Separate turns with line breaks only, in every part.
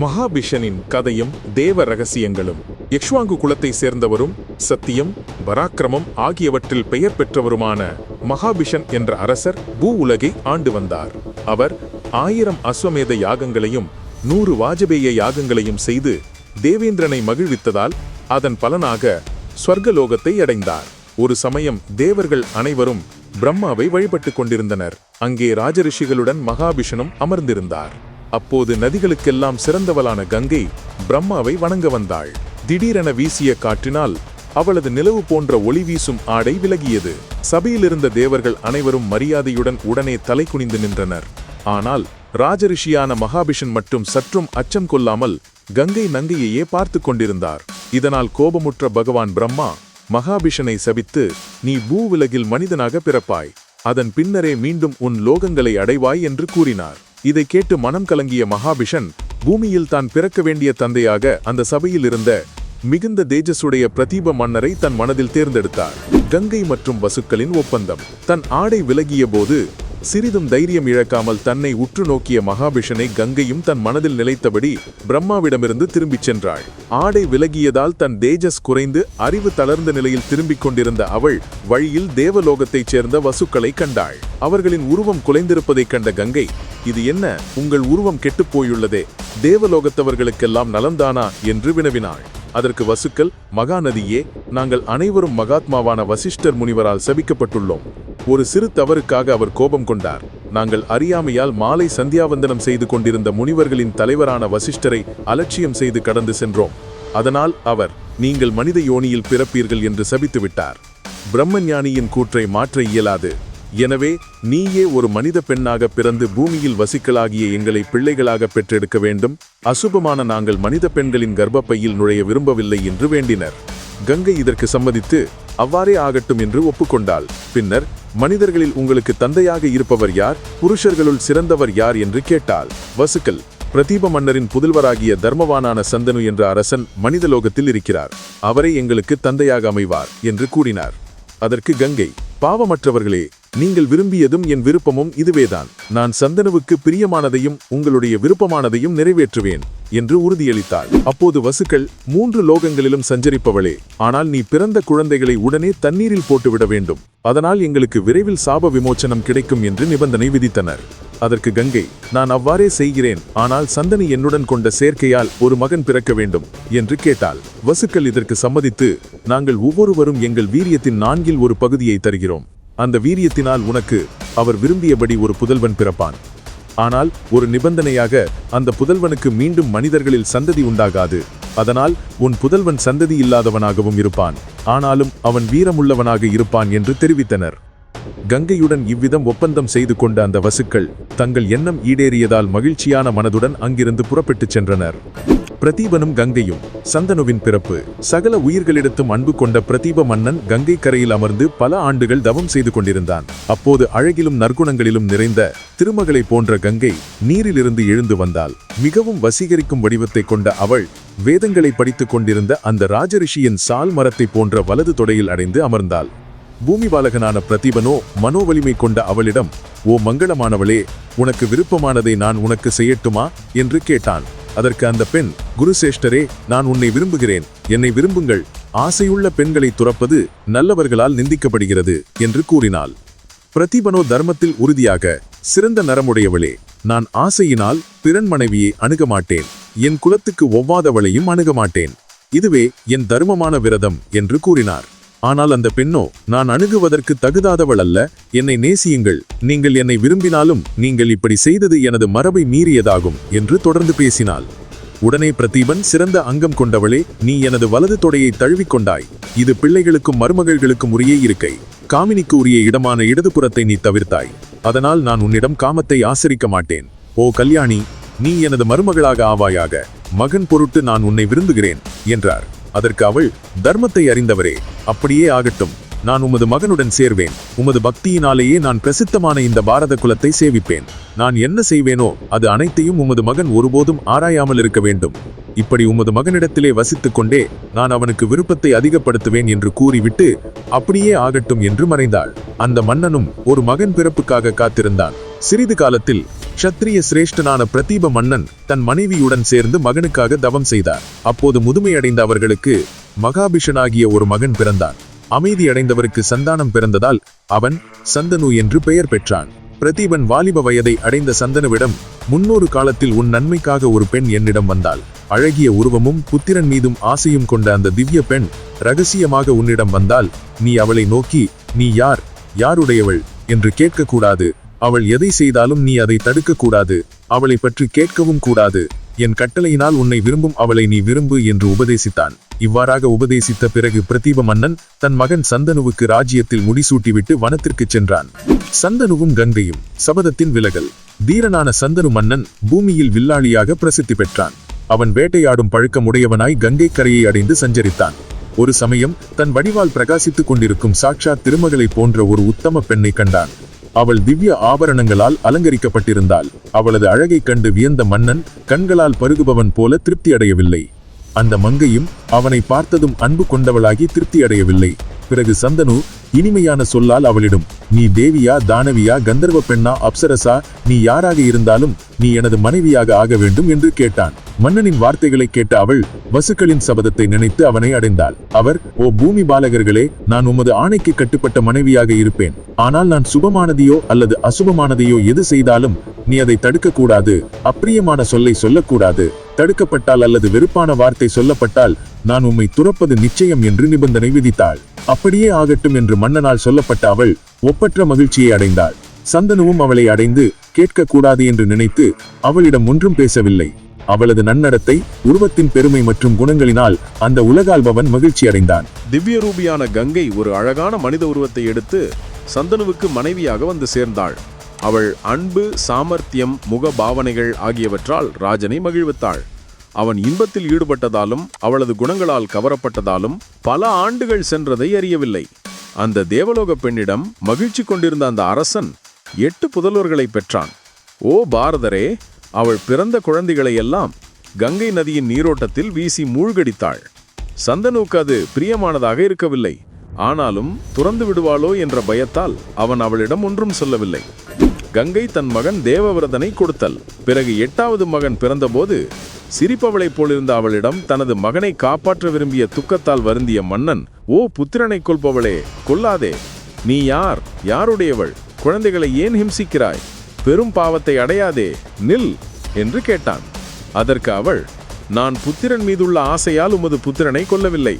மகாபிஷனின் கதையும் தேவ ரகசியங்களும். யக்ஷ்வாங்கு குலத்தை சேர்ந்தவரும் சத்தியம் பராக்கிரமம் ஆகியவற்றில் பெயர் பெற்றவருமான மகாபிஷன் என்ற அரசர் பூ உலகை ஆண்டு வந்தார். அவர் ஆயிரம் அஸ்வமேத யாகங்களையும் நூறு வாஜபேய யாகங்களையும் செய்து தேவேந்திரனை மகிழ்வித்ததால் அதன் பலனாக ஸ்வர்கலோகத்தை அடைந்தார். ஒரு சமயம் தேவர்கள் அனைவரும் பிரம்மாவை வழிபட்டுக் கொண்டிருந்தனர். அங்கே ராஜரிஷிகளுடன் மகாபிஷனும் அமர்ந்திருந்தார். அப்போது நதிகளுக்கெல்லாம் சிறந்தவளான கங்கை பிரம்மாவை வணங்க வந்தாள். திடீரென வீசிய காற்றினால் அவளது நிலவு போன்ற ஒளி வீசும் ஆடை விலகியது. சபையிலிருந்த தேவர்கள் அனைவரும் மரியாதையுடன் உடனே தலை குனிந்து நின்றனர். ஆனால் ராஜரிஷியான மகாபிஷன் மட்டும் சற்றும் அச்சம் கொள்ளாமல் கங்கை நங்கையையே பார்த்து கொண்டிருந்தார். இதனால் கோபமுற்ற பகவான் பிரம்மா மகாபிஷனை சபித்து நீ பூவுலகில் மனிதனாக பிறப்பாய். அதன் பின்னரே மீண்டும் உன் லோகங்களை அடைவாய் என்று கூறினார். இதை கேட்டு மனம் கலங்கிய மகாபிஷன் பூமியில் தான் பிறக்க வேண்டிய தந்தையாக அந்த சபையில் இருந்த மிகுந்த தேஜஸுடைய பிரதீப மன்னரை தன் மனதில் தேர்ந்தெடுத்தார். கங்கை மற்றும் வசுக்களின் ஒப்பந்தம். தன் ஆடை விலகிய போது சிறிதும் தைரியம் இழக்காமல் தன்னை உற்று நோக்கிய மகாபிஷனை கங்கையும் தன் மனதில் நிலைத்தபடி பிரம்மாவிடமிருந்து திரும்பிச் சென்றாள். ஆடை விலகியதால் தன் தேஜஸ் குறைந்து அறிவு தளர்ந்த நிலையில் திரும்பிக் கொண்டிருந்த அவள் வழியில் தேவலோகத்தைச் சேர்ந்த வசுக்களை கண்டாள். அவர்களின் உருவம் குலைந்திருப்பதைக் கண்ட கங்கை இது என்ன? உங்கள் உருவம் கெட்டுப் போயுள்ளதே. தேவலோகத்தவர்களுக்கெல்லாம் நலந்தானா என்று வினவினாள். அதற்கு வசுக்கள் மகாநதியே நாங்கள் அனைவரும் மகாத்மாவான வசிஷ்டர் முனிவரால் சபிக்கப்பட்டுள்ளோம். ஒரு சிறு தவறுக்காக அவர் கோபம் கொண்டார். நாங்கள் அறியாமையால் மாலை சந்தியாவந்தனம் செய்து கொண்டிருந்த முனிவர்களின் தலைவரான வசிஷ்டரை அலட்சியம் செய்து கடந்து சென்றோம். அதனால் அவர் நீங்கள் மனித யோனியில் பிறப்பீர்கள் என்று சபித்துவிட்டார். பிரம்மஞானியின் கூற்றை மாற்ற இயலாது. எனவே நீயே ஒரு மனித பெண்ணாக பிறந்து பூமியில் வசிக்கலாகிய எங்களை பிள்ளைகளாக பெற்றெடுக்க வேண்டும். அசுபமான நாங்கள் மனித பெண்களின் கர்ப்பப்பையில் நுழைய விரும்பவில்லை என்று வேண்டினர். கங்கை இதற்கு சம்மதித்து அவ்வாறே ஆகட்டும் என்று ஒப்புக்கொண்டாள். பின்னர் மனிதர்களில் உங்களுக்கு தந்தையாக இருப்பவர் யார்? புருஷர்களுள் சிறந்தவர் யார்? என்று கேட்டாள். வசுக்கள் பிரதீப மன்னரின் புதல்வராகிய தர்மவானான சந்தனு என்ற அரசன் மனிதலோகத்தில் இருக்கிறார். அவரை எங்களுக்கு தந்தையாக அமைவார் என்று கூறினார். அதற்கு கங்கை பாவமற்றவர்களே நீங்கள் விரும்பியதும் என் விருப்பமும் இதுவேதான். நான் சந்தனுவுக்கு பிரியமானதையும் உங்களுடைய விருப்பமானதையும் நிறைவேற்றுவேன் என்று உறுதியளித்தாள். அப்போது வசுக்கள் மூன்று லோகங்களிலும் சஞ்சரிப்பவளே ஆனால் நீ பிறந்த குழந்தைகளை உடனே தண்ணீரில் போட்டுவிட வேண்டும். அதனால் எங்களுக்கு விரைவில் சாப விமோச்சனம் கிடைக்கும் என்று நிபந்தனை விதித்தனர். அதற்கு கங்கை நான் அவ்வாறே செய்கிறேன் ஆனால் சந்தனி என்னுடன் கொண்ட சேர்க்கையால் ஒரு மகன் பிறக்க வேண்டும் என்று கேட்டாள். வசுக்கள் இதற்கு சம்மதித்து நாங்கள் ஒவ்வொருவரும் எங்கள் வீரியத்தின் நான்கில் ஒரு பகுதியை தருகிறோம். அந்த வீரியத்தினால் உனக்கு அவர் விரும்பியபடி ஒரு புதல்வன் பிறப்பான். ஆனால் ஒரு நிபந்தனையாக அந்த புதல்வனுக்கு மீண்டும் மனிதர்களில் சந்ததி உண்டாகாது. அதனால் உன் புதல்வன் சந்ததி இல்லாதவனாகவும் இருப்பான். ஆனாலும் அவன் வீரமுள்ளவனாக இருப்பான் என்று தெரிவித்தனர். கங்கையுடன் இவ்விதம் ஒப்பந்தம் செய்து கொண்ட அந்த வசுக்கள் தங்கள் எண்ணம் ஈடேறியதால் மகிழ்ச்சியான மனதுடன் அங்கிருந்து புறப்பட்டுச் சென்றனர். பிரதீபனும் கங்கையும் சந்தனுவின் பிறப்பு. சகல உயிர்களிடத்தும் அன்பு கொண்ட பிரதீப மன்னன் கங்கை கரையில் அமர்ந்து பல ஆண்டுகள் தவம் செய்து கொண்டிருந்தான். அப்போது அழகிலும் நற்குணங்களிலும் நிறைந்த திருமகளை போன்ற கங்கை நீரிலிருந்து எழுந்து வந்தாள். மிகவும் வசீகரிக்கும் வடிவத்தை கொண்ட அவள் வேதங்களை படித்துக் கொண்டிருந்த அந்த ராஜரிஷியின் சால் மரத்தை போன்ற வலது தொடையில் அடைந்து அமர்ந்தாள். பூமி பாலகனான பிரதீபனோ மனோவலிமை கொண்ட அவளிடம் ஓ மங்களமானவளே உனக்கு விருப்பமானதை நான் உனக்கு செய்யட்டுமா? என்று கேட்டான். அதற்கு அந்த பெண் குருசேஷ்டரே நான் உன்னை விரும்புகிறேன். என்னை விரும்புங்கள். ஆசையுள்ள பெண்களை துறப்பது நல்லவர்களால் நிந்திக்கப்படுகிறது என்று கூறினாள். பிரதிபனோ தர்மத்தில் உறுதியாக சிறந்த நரமுடையவளே நான் ஆசையினால் பிறன் மனைவியை அணுக மாட்டேன் என் குலத்துக்கு ஒவ்வாதவளையும் அணுக மாட்டேன் இதுவே என் தர்மமான விரதம் என்று கூறினார். ஆனால் அந்த பெண்ணோ நான் அணுகுவதற்கு தகுதாதவள் அல்ல என்னை நேசியுங்கள். நீங்கள் என்னை விரும்பினாலும் நீங்கள் இப்படி செய்தது எனது மரபை மீறியதாகும் என்று தொடர்ந்து பேசினாள். உடனே பிரதீபன் சிறந்த அங்கம் கொண்டவளே நீ எனது வலது தொடையை தழுவிக்கொண்டாய் இது பிள்ளைகளுக்கும் மருமகள்களுக்கும் உரிய இருக்கை. காமினிக்கு உரிய இடமான இடதுபுறத்தை நீ தவிர்த்தாய். அதனால் நான் உன்னிடம் காமத்தை ஆசரிக்க மாட்டேன். ஓ கல்யாணி நீ எனது மருமகளாக ஆவாயாக. மகன் பொருட்டு நான் உன்னை விரும்புகிறேன் என்றார். அதற்கு அவள் தர்மத்தை அறிந்தவரே அப்படியே ஆகட்டும். நான் உமது மகனுடன் சேர்வேன். உமது பக்தியினாலேயே நான் பிரசித்தமான இந்த பாரத குலத்தை சேவிப்பேன். நான் என்ன செய்வேனோ அது அனைத்தையும் உமது மகன் ஒருபோதும் ஆராயாமல் இருக்க வேண்டும். இப்படி உமது மகனிடத்திலே வசித்துக் கொண்டே நான் அவனுக்கு விருப்பத்தை அதிகப்படுத்துவேன் என்று கூறிவிட்டு அப்படியே ஆகட்டும் என்று மறைந்தாள். அந்த மன்னனும் ஒரு மகன் பிறப்புக்காக காத்திருந்தான். சிறிது காலத்தில்
க்ஷத்திரிய சிரேஷ்டனான பிரதீப மன்னன் தன் மனைவியுடன் சேர்ந்து மகனுக்காக தவம் செய்தார். அப்போது முதுமையடைந்த அவர்களுக்கு மகாபிஷனாகிய ஒரு மகன் பிறந்தான். அமைதியடைந்தவருக்கு சந்தானம் பிறந்ததால் அவன் சந்தனு என்று பெயர் பெற்றான். பிரதீபன் வாலிப வயதை அடைந்த சந்தனுவிடம் முன்னொரு காலத்தில் உன் நன்மைக்காக ஒரு பெண் என்னிடம் வந்தாள். அழகிய உருவமும் புத்திரன் மீதும் ஆசையும் கொண்ட அந்த திவ்ய பெண் ரகசியமாக உன்னிடம் வந்தால் நீ அவளை நோக்கி நீ யார்? யாருடையவள்? என்று கேட்கக்கூடாது. அவள் எதை செய்தாலும் நீ அதை தடுக்கக்கூடாது. அவளை பற்றி கேட்கவும் கூடாது. என் கட்டளையினால் உன்னை விரும்பும் அவளை நீ விரும்பு என்று உபதேசித்தான். இவ்வாறாக உபதேசித்த பிறகு பிரதீப மன்னன் தன் மகன் சந்தனுவுக்கு ராஜ்யத்தில் முடிசூட்டிவிட்டு வனத்திற்குச் சென்றான். சந்தனுவும் கங்கையும் சபதத்தின் விலகல். தீரனான சந்தனு மன்னன் பூமியில் வில்லாளியாக பிரசித்தி பெற்றான். அவன் வேட்டையாடும் பழக்கமுடையவனாய் கங்கை கரையை அடைந்து சஞ்சரித்தான். ஒரு சமயம் தன் வடிவால் பிரகாசித்துக் கொண்டிருக்கும் சாட்சாத் திருமகளை போன்ற ஒரு உத்தம பெண்ணை கண்டான். அவள் திவ்ய ஆபரணங்களால் அலங்கரிக்கப்பட்டிருந்தாள். அவளது அழகைக் கண்டு வியந்த மன்னன் கண்களால் பருகுபவன் போல திருப்தி அடையவில்லை அந்த மங்கையும் அவனை பார்த்ததும் அன்பு கொண்டவளாகி திருப்தி அடையவில்லை பிறகு சந்தனு இனிமையான சொல்லால் அவளிடம். நீ தேவியா தானவியா கந்தர்வ பெண்ணா அப்சரசா நீ யாராக இருந்தாலும் நீ எனது மனைவியாக ஆக வேண்டும் என்று கேட்டான். மன்னனின் வார்த்தைகளை கேட்ட அவள் வசுக்களின் சபதத்தை நினைத்து அவனை அடைந்தாள். அவர் ஓ பூமி பாலகர்களே நான் உமது ஆணைக்கு கட்டுப்பட்ட மனைவியாக இருப்பேன். ஆனால் நான் சுபமானதையோ அல்லது அசுபமானதையோ எது செய்தாலும் நீ அதை தடுக்கக்கூடாது. அப்பிரியமான சொல்லை சொல்லக்கூடாது. தடுக்கப்பட்டால் அல்லது வெறுப்பான வார்த்தை சொல்லப்பட்டால் நான் உம்மை துறப்பது நிச்சயம் என்று நிபந்தனை விதித்தாள். அப்படியே ஆகட்டும் என்று மன்னனால் சொல்லப்பட்ட அவள் ஒப்பற்ற மகிழ்ச்சியை அடைந்தாள். சந்தனுவும் அவளை அடைந்து கேட்கக்கூடாது என்று நினைத்து அவளிடம் ஒன்றும் பேசவில்லை. அவளது நன்னடத்தை உருவத்தின் பெருமை மற்றும் குணங்களினால் அந்த உலகால்பவன் மகிழ்ச்சி அடைந்தான்.
திவ்ய ரூபியான கங்கை ஒரு அழகான மனித உருவத்தை எடுத்து சந்தனுவுக்கு மனைவியாக வந்து சேர்ந்தாள். அவள் அன்பு சாமர்த்தியம் முக பாவனைகள் ஆகியவற்றால் ராஜனை மகிழ்வித்தாள். அவன் இன்பத்தில் ஈடுபட்டதாலும் அவளது குணங்களால் கவரப்பட்டதாலும் பல ஆண்டுகள் சென்றதை அறியவில்லை. அந்த தேவலோக பெண்ணிடம் மகிழ்ச்சி கொண்டிருந்த அந்த அரசன் எட்டு புதல்வர்களை பெற்றான். ஓ பாரதரே! அவள் பிறந்த குழந்தைகளை எல்லாம் கங்கை நதியின் நீரோட்டத்தில் வீசி மூழ்கடித்தாள். சந்தனுக்கு அது பிரியமானதாக இருக்கவில்லை. ஆனாலும் துறந்து விடுவாளோ? என்ற பயத்தால் அவன் அவளிடம் ஒன்றும் சொல்லவில்லை. கங்கை தன் மகன் தேவவிரதனை கொடுத்தல். பிறகு எட்டாவது மகன் பிறந்தபோது சிரிப்பவளைப் போலிருந்த அவளிடம் தனது மகனை காப்பாற்ற விரும்பிய துக்கத்தால் வருந்திய மன்னன் ஓ புத்திரனை கொல்பவளே கொல்லாதே. நீ யார்? யாருடையவள்? குழந்தைகளை ஏன் ஹிம்சிக்கிறாய்? பெரும் பாவத்தை அடையாதே. நில் என்று கேட்டான். அதற்கு அவள் நான் புத்திரன் மீதுள்ள ஆசையால் உமது புத்திரனை கொல்லவில்லை.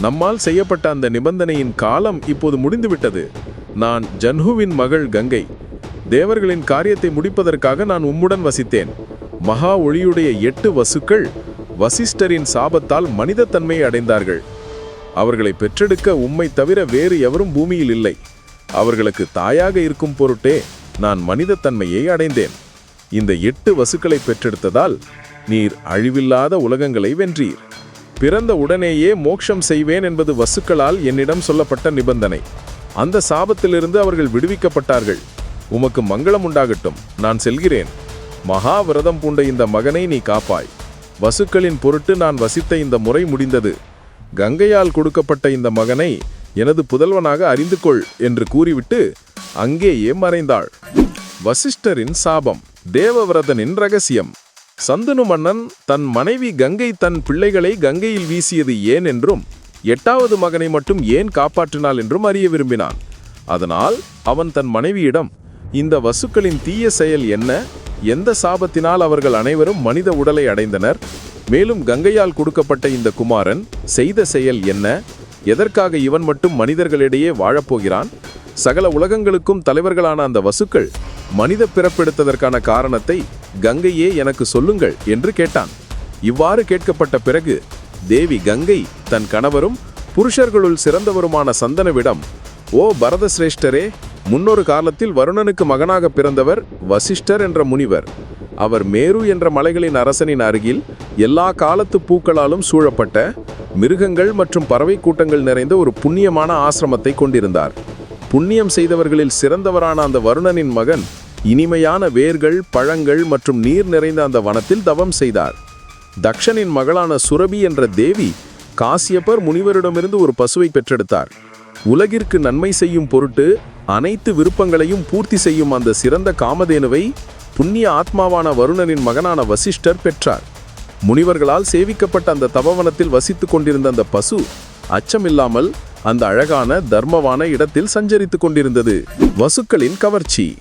நம்மால் செய்யப்பட்ட அந்த நிபந்தனையின் காலம் இப்போது முடிந்துவிட்டது. நான் ஜன்ஹுவின் மகள் கங்கை. தேவர்களின் காரியத்தை முடிப்பதற்காக நான் உம்முடன் வசித்தேன். மகா ஒளியுடைய எட்டு வசுக்கள் வசிஷ்டரின் சாபத்தால் மனிதத்தன்மையை அடைந்தார்கள். அவர்களை பெற்றெடுக்க உம்மை தவிர வேறு எவரும் பூமியில் இல்லை. அவர்களுக்கு தாயாக இருக்கும் பொருட்டே நான் மனிதத்தன்மையை அடைந்தேன். இந்த எட்டு வசுக்களை பெற்றெடுத்ததால் நீர் அழிவில்லாத உலகங்களை வென்றீர். பிறந்த உடனேயே மோட்சம் செய்வேன் என்பது வசுக்களால் என்னிடம் சொல்லப்பட்ட நிபந்தனை. அந்த சாபத்திலிருந்து அவர்கள் விடுவிக்கப்பட்டார்கள். உமக்கு மங்களம் உண்டாகட்டும். நான் செல்கிறேன். மகா விரதம் பூண்ட இந்த மகனை நீ காப்பாய். வசுக்களின் பொருட்டு நான் வசித்த இந்த முறை முடிந்தது. கங்கையால் கொடுக்கப்பட்ட இந்த மகனை எனது புதல்வனாக அறிந்து கொள் என்று கூறிவிட்டு அங்கேயே மறைந்தாள் வசிஷ்டரின் சாபம். தேவவிரதனின் ரகசியம். சந்தனு மன்னன் தன் மனைவி கங்கை தன் பிள்ளைகளை கங்கையில் வீசியது ஏன் என்றும் எட்டாவது மகனை மட்டும் ஏன் காப்பாற்றினாள் என்றும் அறிய விரும்பினான். அதனால் அவன் தன் மனைவியிடம் இந்த வசுக்களின் தீய செயல் என்ன? எந்த சாபத்தினால் அவர்கள் அனைவரும் மனித உடலை அடைந்தனர்? மேலும் கங்கையால் கொடுக்கப்பட்ட இந்த குமாரன் செய்த செயல் என்ன? எதற்காக இவன் மட்டும் மனிதர்களிடையே வாழப்போகிறான்? சகல உலகங்களுக்கும் தலைவர்களான அந்த வசுக்கள் மனித பிறப்பெடுத்ததற்கான காரணத்தை கங்கையே எனக்கு சொல்லுங்கள் என்று கேட்டான். இவ்வாறு கேட்கப்பட்ட பிறகு தேவி கங்கை தன் கணவரும் புருஷர்களுள் சிறந்தவருமான சந்தனவிடம் ஓ பரதசிரேஷ்டரே முன்னொரு காலத்தில் வருணனுக்கு மகனாக பிறந்தவர் வசிஷ்டர் என்ற முனிவர். அவர் மேரு என்ற மலைகளின் அரசனின் அருகில் எல்லா காலத்து பூக்களாலும் சூழப்பட்ட மிருகங்கள் மற்றும் பறவை கூட்டங்கள் நிறைந்த ஒரு புண்ணியமான ஆசிரமத்தை கொண்டிருந்தார். புண்ணியம் செய்தவர்களில் சிறந்தவரான அந்த வருணனின் மகன் இனிமையான வேர்கள் பழங்கள் மற்றும் நீர் நிறைந்த அந்த வனத்தில் தவம் செய்தார். தக்ஷனின் மகளான சுரபி என்ற தேவி காசியப்பர் முனிவரிடமிருந்து ஒரு பசுவை பெற்றெடுத்தார். உலகிற்கு நன்மை செய்யும் பொருட்டு அனைத்து விருப்பங்களையும் பூர்த்தி செய்யும் அந்த சிறந்த காமதேனுவை புண்ணிய ஆத்மாவான வருணனின் மகனான வசிஷ்டர் பெற்றார். முனிவர்களால் சேவிக்கப்பட்ட அந்த தபவனத்தில் வசித்துக் கொண்டிருந்த அந்த பசு அச்சமில்லாமல் அந்த அழகான தர்மவான இடத்தில் சஞ்சரித்துக் கொண்டிருந்தது. வசுக்களின் கவர்ச்சி.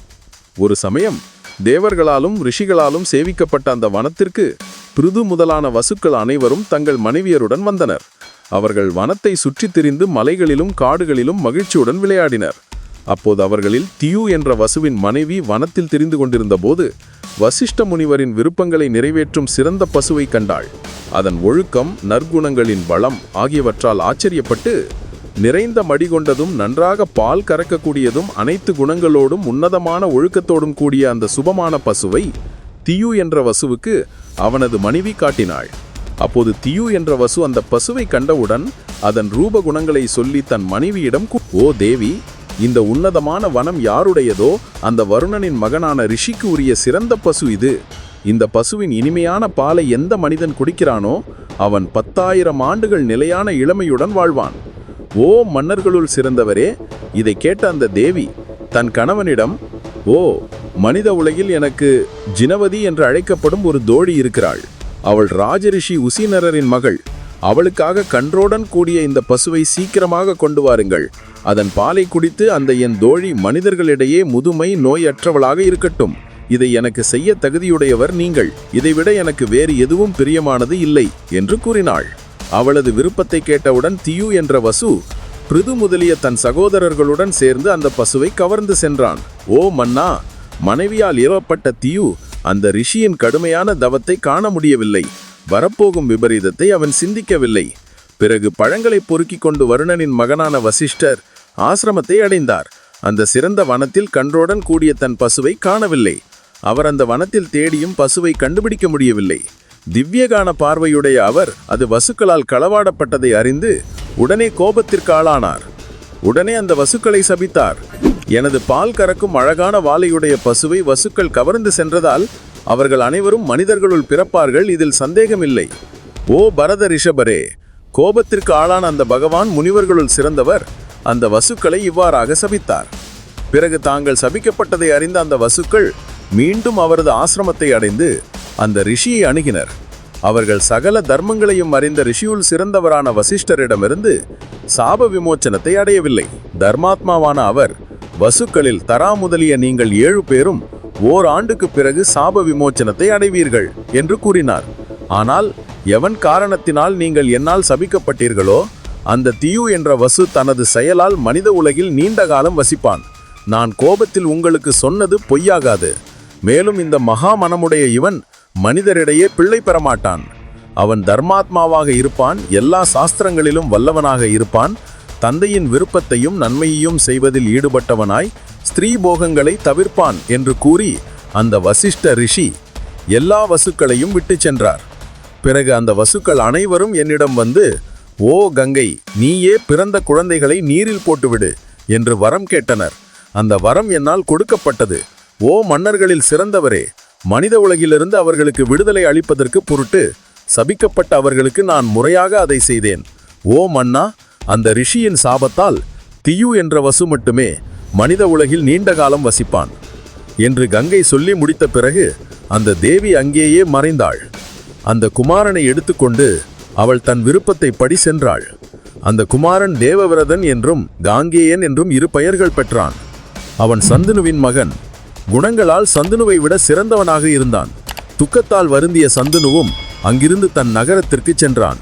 ஒரு சமயம் தேவர்களாலும் ரிஷிகளாலும் சேவிக்கப்பட்ட அந்த வனத்திற்கு பிருது முதலான வசுக்கள் அனைவரும் தங்கள் மனைவியருடன் வந்தனர். அவர்கள் வனத்தை சுற்றித் திரிந்து மலைகளிலும் காடுகளிலும் மகிழ்ச்சியுடன் விளையாடினர். அப்போது அவர்களில் தியு என்ற வசுவின் மனைவி வனத்தில் தெரிந்து கொண்டிருந்த போது வசிஷ்ட முனிவரின் விருப்பங்களை நிறைவேற்றும் சிறந்த பசுவை கண்டாள். அதன் ஒழுக்கம் நற்குணங்களின் வளம் ஆகியவற்றால் ஆச்சரியப்பட்டு நிறைந்த மடி கொண்டதும் நன்றாக பால் கறக்கக்கூடியதும் அனைத்து குணங்களோடும் உன்னதமான ஒழுக்கத்தோடும் கூடிய அந்த சுபமான பசுவை தியு என்ற வசுவுக்கு அவனது மனைவி காட்டினாள். அப்போது தியு என்ற வசு அந்த பசுவை கண்டவுடன் அதன் ரூப குணங்களை சொல்லி தன் மனைவியிடம் ஓ தேவி இந்த உன்னதமான வனம் யாருடையதோ அந்த வருணனின் மகனான ரிஷிக்கு உரிய சிறந்த பசு இது. இந்த பசுவின் இனிமையான பாலை எந்த மனிதன் குடிக்கிறானோ அவன் பத்தாயிரம் ஆண்டுகள் நிலையான இளமையுடன் வாழ்வான். ஓ மன்னர்களுள் சிறந்தவரே இதை கேட்ட அந்த தேவி தன் கணவனிடம் ஓ மனித உலகில் எனக்கு ஜினவதி என்று அழைக்கப்படும் ஒரு தோழி இருக்கிறாள். அவள் ராஜரிஷி உசினரரின் மகள். அவளுக்காக கன்றோடன் கூடிய இந்த பசுவை சீக்கிரமாக கொண்டு வாருங்கள். அதன் பாலை குடித்து அந்த என் தோழி மனிதர்களிடையே முதுமை நோயற்றவளாக இருக்கட்டும். இதை எனக்கு செய்ய தகுதியுடையவர் நீங்கள். இதைவிட எனக்கு வேறு எதுவும் பிரியமானது இல்லை என்று கூறினாள். அவளது விருப்பத்தை கேட்டவுடன் தியு என்ற வசு பிருது முதலிய தன் சகோதரர்களுடன் சேர்ந்து அந்த பசுவை கவர்ந்து சென்றான். ஓ மன்னா மனைவியால் ஏவப்பட்ட தியு அந்த ரிஷியின் கடுமையான தவத்தை காண முடியவில்லை. வரப்போகும் விபரீதத்தை அவன் சிந்திக்கவில்லை. பிறகு பழங்களை பொறுக்கிக் கொண்டு வருணனின் மகனான வசிஷ்டர் ஆசிரமத்தை அடைந்தார். அந்த சிறந்த வனத்தில் கன்றோடன் கூடிய தன் பசுவை காணவில்லை. அவர் அந்த வனத்தில் தேடியும் பசுவை கண்டுபிடிக்க முடியவில்லை. திவ்யகான பார்வையுடைய அவர் அது வசுக்களால் களவாடப்பட்டதை அறிந்து உடனே கோபத்திற்கு ஆளானார். உடனே அந்த வசுக்களை சபித்தார். எனது பால் கறக்கும் அழகான வாலையுடைய பசுவை வசுக்கள் கவர்ந்து சென்றதால் அவர்கள் அனைவரும் மனிதர்களுள் பிறப்பார்கள் இதில் சந்தேகமில்லை. ஓ பரத ரிஷபரே கோபத்திற்கு ஆளான அந்த பகவான் முனிவர்களுள் சிறந்தவர். அந்த வசுக்களை இவ்வாறாக சபித்தார். பிறகு தாங்கள் சபிக்கப்பட்டதை அறிந்த அந்த வசுக்கள் மீண்டும் அவரது ஆசிரமத்தை அடைந்து அந்த ரிஷியை அணுகினர். அவர்கள் சகல தர்மங்களையும் அறிந்த ரிஷியுள் சிறந்தவரான வசிஷ்டரிடமிருந்து சாப விமோச்சனத்தை அடையவில்லை. தர்மாத்மாவான அவர் வசுக்களில் தரா முதலிய நீங்கள் ஏழு பேரும் ஓர் ஆண்டுக்கு பிறகு சாப விமோச்சனத்தை அடைவீர்கள் என்று கூறினார். ஆனால் எவன் காரணத்தினால் நீங்கள் என்னால் சபிக்கப்பட்டீர்களோ அந்த தியு என்ற வசு தனது செயலால் மனித உலகில் நீண்ட காலம் வசிப்பான். நான் கோபத்தில் உங்களுக்கு சொன்னது பொய்யாகாது. மேலும் இந்த மகா மனமுடைய இவன் மனிதரிடையே பிள்ளை பெறமாட்டான். அவன் தர்மாத்மாவாக இருப்பான் எல்லா சாஸ்திரங்களிலும் வல்லவனாக இருப்பான் தந்தையின் விருப்பத்தையும் நன்மையையும் செய்வதில் ஈடுபட்டவனாய் ஸ்திரீ போகங்களை தவிர்ப்பான் என்று கூறி அந்த வசிஷ்ட ரிஷி எல்லா வசுக்களையும் விட்டுச் சென்றார். பிறகு அந்த வசுக்கள் அனைவரும் என்னிடம் வந்து ஓ கங்கை நீயே பிறந்த குழந்தைகளை நீரில் போட்டுவிடு என்று வரம் கேட்டனர். அந்த வரம் என்னால் கொடுக்கப்பட்டது. ஓ மன்னர்களில் சிறந்தவரே மனித உலகிலிருந்து அவர்களுக்கு விடுதலை அளிப்பதற்கு பொருட்டு சபிக்கப்பட்ட அவர்களுக்கு நான் முறையாக அதை செய்தேன். ஓ மன்னா அந்த ரிஷியின் சாபத்தால் தியு என்ற வசு மட்டுமே மனித உலகில் நீண்ட காலம் வசிப்பான் என்று கங்கை சொல்லி முடித்த பிறகு அந்த தேவி அங்கேயே மறைந்தாள். அந்த குமாரனை எடுத்துக்கொண்டு அவள் தன் விருப்பத்தை படி சென்றாள். அந்த குமாரன் தேவவிரதன் என்றும் காங்கேயன் என்றும் இரு பெயர்கள் பெற்றான். அவன் சந்துனுவின் மகன். குணங்களால் சந்துனுவை விட சிறந்தவனாக இருந்தான். துக்கத்தால் வருந்திய சந்துனுவும் அங்கிருந்து தன் நகரத்திற்கு சென்றான்.